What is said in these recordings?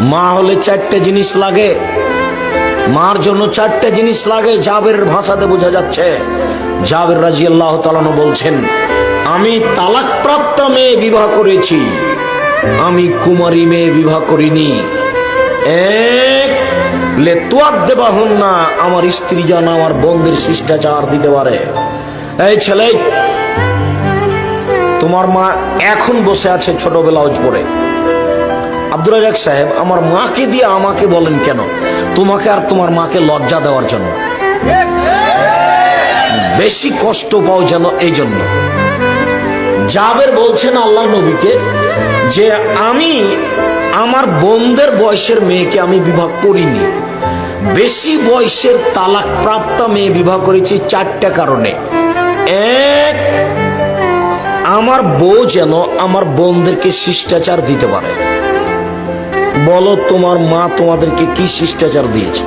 মা হলে চারটে জিনিস লাগে। মার জন্য চারটে জিনিস লাগে জাবের ভাষাতে বোঝা যাচ্ছে। জাবের রাজি আল্লাহ তালানো বলছেন, আমি তালাকপ্রাপ্ত মেয়ে বিবাহ করেছি, আমি কুমারী মেয়ে বিবাহ করিনি। এক দেবা হন না আমার স্ত্রী যেন আমার বন্ধের শিষ্টাচার দিতে পারে। এই ছেলে, তোমার মা এখন বসে আছে ছোট ব্লাউজ পরে আব্দুল রাজাক সাহেব, আমার মাকে দিয়ে আমাকে বলেন কেন? তোমাকে আর তোমার মাকে লজ্জা দেওয়ার জন্য। বেশি কষ্ট পাও যেন এই জন্য। জাবের বলছেন আল্লাহ নবীকে যে আমি আমার বোনদের বয়সের মেয়েকে আমি বিবাহ করিনি। বেশি বয়সের তালাক প্রাপ্ত মেয়ে বিবাহ করেছি চারটা কারণে। এক, আমার বউ যেন আমার বোনদেরকে শিষ্টাচার দিতে পারে। বলো তোমার মা তোমাদেরকে কি শিষ্টাচার দিয়েছে?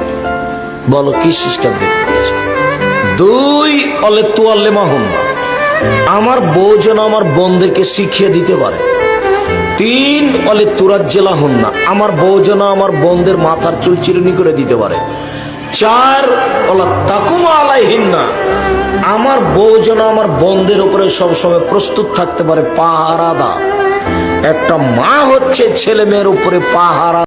বলো কি শিষ্টাচার দিয়েছে দুই অলে তোয়াল্লে মাহুন আমার বউ যেন আমার বোনদেরকে শিখিয়ে দিতে পারে। তিন অলে তুরাজ জেলা হন না আমার বউ যেন আমার বোনদের মাথার চুল চিরুনি করে দিতে পারে। চার অলা তাকুমা আলাইহিন না আমার বউ যেন আমার বোনদের উপরে সবসময় প্রস্তুত থাকতে পারে। পাহারাদা একটা মা হচ্ছে ছেলে মেয়ের উপরে পাহারা